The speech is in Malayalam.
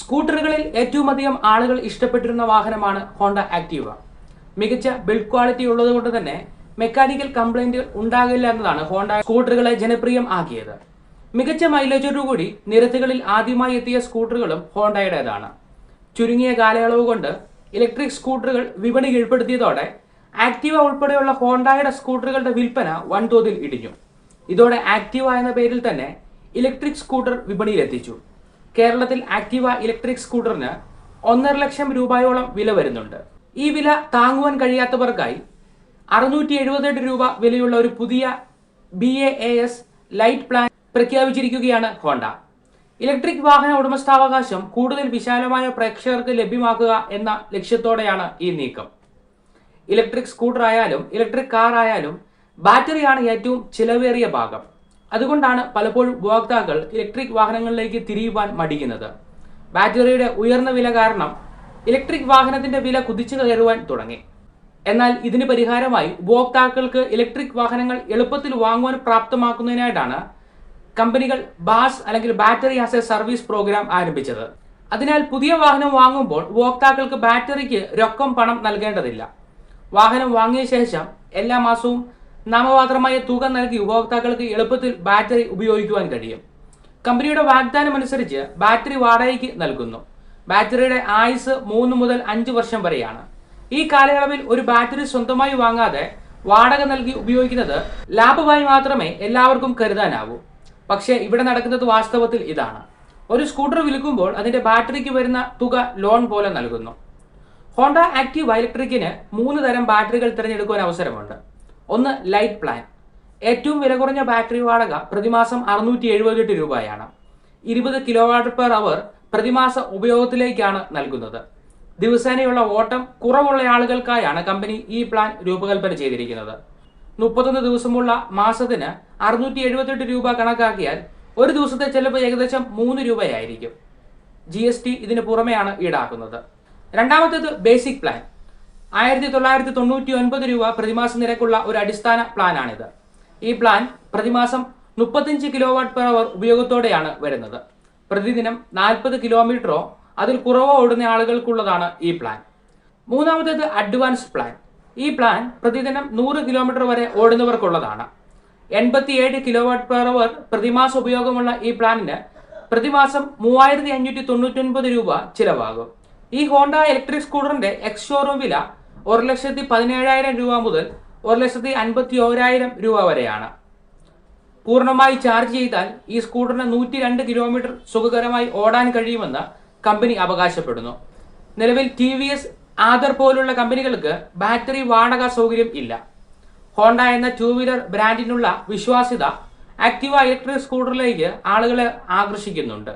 സ്കൂട്ടറുകളിൽ ഏറ്റവും അധികം ആളുകൾ ഇഷ്ടപ്പെട്ടിരുന്ന വാഹനമാണ് ഹോണ്ട ആക്റ്റീവ മികച്ച ബിൽഡ് ക്വാളിറ്റി ഉള്ളതുകൊണ്ട് തന്നെ മെക്കാനിക്കൽ കംപ്ലൈന്റുകൾ ഉണ്ടാകില്ല എന്നതാണ് ഹോണ്ട സ്കൂട്ടറുകളെ ജനപ്രിയം ആക്കിയത്. മികച്ച മൈലേജോടുകൂടി നിരത്തുകളിൽ ആദ്യമായി എത്തിയ സ്കൂട്ടറുകളും ഹോണ്ടയുടേതാണ്. ചുരുങ്ങിയ കാലയളവ് കൊണ്ട് ഇലക്ട്രിക് സ്കൂട്ടറുകൾ വിപണി കീഴ്പ്പെടുത്തിയതോടെ ആക്റ്റീവ ഉൾപ്പെടെയുള്ള ഹോണ്ടയുടെ സ്കൂട്ടറുകളുടെ വിൽപ്പന വൻതോതിൽ ഇടിഞ്ഞു. ഇതോടെ ആക്റ്റീവ എന്ന പേരിൽ തന്നെ ഇലക്ട്രിക് സ്കൂട്ടർ വിപണിയിലെത്തിച്ചു. കേരളത്തിൽ ആക്റ്റീവ ഇലക്ട്രിക് സ്കൂട്ടറിന് ഒന്നര ലക്ഷം രൂപയോളം വില വരുന്നുണ്ട്. ഈ വില താങ്ങുവാൻ കഴിയാത്തവർക്കായി അറുന്നൂറ്റി എഴുപത്തെട്ട് രൂപ വിലയുള്ള ഒരു പുതിയ B A S light plan പ്രഖ്യാപിച്ചിരിക്കുകയാണ് ഹോണ്ട. ഇലക്ട്രിക് വാഹന ഉടമസ്ഥാവകാശം കൂടുതൽ വിശാലമായ പ്രേക്ഷകർക്ക് ലഭ്യമാക്കുക എന്ന ലക്ഷ്യത്തോടെയാണ് ഈ നീക്കം. ഇലക്ട്രിക് സ്കൂട്ടർ ആയാലും ഇലക്ട്രിക് കാർ ആയാലും ബാറ്ററിയാണ് ഏറ്റവും ചിലവേറിയ ഭാഗം. അതുകൊണ്ടാണ് പലപ്പോഴും ഉപഭോക്താക്കൾ ഇലക്ട്രിക് വാഹനങ്ങളിലേക്ക് തിരിയുവാൻ മടിക്കുന്നത്. ബാറ്ററിയുടെ ഉയർന്ന വില കാരണം ഇലക്ട്രിക് വാഹനത്തിന്റെ വില കുതിച്ചു കയറുവാൻ തുടങ്ങി. എന്നാൽ ഇതിന് പരിഹാരമായി ഉപഭോക്താക്കൾക്ക് ഇലക്ട്രിക് വാഹനങ്ങൾ എളുപ്പത്തിൽ വാങ്ങുവാൻ പ്രാപ്തമാക്കുന്നതിനായിട്ടാണ് കമ്പനികൾ ബാസ് അല്ലെങ്കിൽ battery as a service program ആരംഭിച്ചത്. അതിനാൽ പുതിയ വാഹനം വാങ്ങുമ്പോൾ ഉപഭോക്താക്കൾക്ക് ബാറ്ററിക്ക് രൊക്കം പണം നൽകേണ്ടതില്ല. വാഹനം വാങ്ങിയ ശേഷം എല്ലാ മാസവും നാമമാത്രമായ തുക നൽകി ഉപഭോക്താക്കൾക്ക് എളുപ്പത്തിൽ ബാറ്ററി ഉപയോഗിക്കുവാൻ കഴിയും. കമ്പനിയുടെ വാഗ്ദാനം അനുസരിച്ച് ബാറ്ററി വാടകയ്ക്ക് നൽകുന്നു. ബാറ്ററിയുടെ ആയുസ് മൂന്ന് മുതൽ അഞ്ച് വർഷം വരെയാണ്. ഈ കാലയളവിൽ ഒരു ബാറ്ററി സ്വന്തമായി വാങ്ങാതെ വാടക നൽകി ഉപയോഗിക്കുന്നത് ലാഭമായി മാത്രമേ എല്ലാവർക്കും കരുതാനാവൂ. പക്ഷേ ഇവിടെ നടക്കുന്നത് വാസ്തവത്തിൽ ഇതാണ്. ഒരു സ്കൂട്ടർ വിൽക്കുമ്പോൾ അതിന്റെ ബാറ്ററിക്ക് വരുന്ന തുക ലോൺ പോലെ നൽകുന്നു. ഹോണ്ട ആക്റ്റീവ് ഇലക്ട്രിക്കിന് മൂന്ന് തരം ബാറ്ററികൾ തിരഞ്ഞെടുക്കുവാൻ അവസരമുണ്ട്. ഒന്ന് ലൈറ്റ് പ്ലാൻ ഏറ്റവും വില കുറഞ്ഞ ബാറ്ററി വാടക പ്രതിമാസം അറുന്നൂറ്റി എഴുപത്തെട്ട് രൂപയാണ്. ഇരുപത് കിലോ വാട്ട് പെർ അവർ പ്രതിമാസ ഉപയോഗത്തിലേക്കാണ് നൽകുന്നത്. ദിവസേനയുള്ള ഓട്ടം കുറവുള്ള ആളുകൾക്കായാണ് കമ്പനി ഈ പ്ലാൻ രൂപകൽപ്പന ചെയ്തിരിക്കുന്നത്. മുപ്പത്തൊന്ന് ദിവസമുള്ള മാസത്തിന് അറുന്നൂറ്റി എഴുപത്തെട്ട് രൂപ കണക്കാക്കിയാൽ ഒരു ദിവസത്തെ ചെലവ് ഏകദേശം മൂന്ന് രൂപയായിരിക്കും. ജി എസ് ടി ഇതിന് പുറമെയാണ് ഈടാക്കുന്നത്. രണ്ടാമത്തേത് ബേസിക് പ്ലാൻ ആയിരത്തി തൊള്ളായിരത്തി തൊണ്ണൂറ്റി ഒൻപത് രൂപ പ്രതിമാസ നിരക്കുള്ള ഒരു അടിസ്ഥാന പ്ലാനാണിത്. ഈ പ്ലാൻ പ്രതിമാസം മുപ്പത്തഞ്ച് കിലോ വാട്ട് പെർ അവർ ഉപയോഗത്തോടെയാണ് വരുന്നത്. പ്രതിദിനം നാൽപ്പത് കിലോമീറ്ററോ അതിൽ കുറവോ ഓടുന്ന ആളുകൾക്കുള്ളതാണ് ഈ പ്ലാൻ. മൂന്നാമത്തേത് അഡ്വാൻസ് പ്ലാൻ ഈ പ്ലാൻ പ്രതിദിനം നൂറ് കിലോമീറ്റർ വരെ ഓടുന്നവർക്കുള്ളതാണ്. എൺപത്തിയേഴ് കിലോ വാട്ട് പെർ അവർ പ്രതിമാസ ഉപയോഗമുള്ള ഈ പ്ലാനിന് പ്രതിമാസം മൂവായിരത്തി അഞ്ഞൂറ്റി തൊണ്ണൂറ്റി ഒൻപത് രൂപ ചിലവാകും. ഈ ഹോണ്ട ഇലക്ട്രിക് സ്കൂട്ടറിന്റെ എക്സ് ഷോറൂം വില ഒരു ലക്ഷത്തി പതിനേഴായിരം രൂപ മുതൽ ഒരു ലക്ഷത്തി അൻപത്തി ഓരായിരം രൂപ വരെയാണ്. പൂർണമായി ചാർജ് ചെയ്താൽ ഈ സ്കൂട്ടറിന് നൂറ്റി രണ്ട് കിലോമീറ്റർ സുഖകരമായി ഓടാൻ കഴിയുമെന്ന് കമ്പനി അവകാശപ്പെടുന്നു. നിലവിൽ ടി വി എസ് ആദർ പോലുള്ള കമ്പനികൾക്ക് ബാറ്ററി വാടക സൗകര്യം ഇല്ല. ഹോണ്ട എന്ന ടൂ വീലർ ബ്രാൻഡിനുള്ള വിശ്വാസ്യത ആക്റ്റീവ ഇലക്ട്രിക് സ്കൂട്ടറിലേക്ക് ആളുകളെ ആകർഷിക്കുന്നുണ്ട്.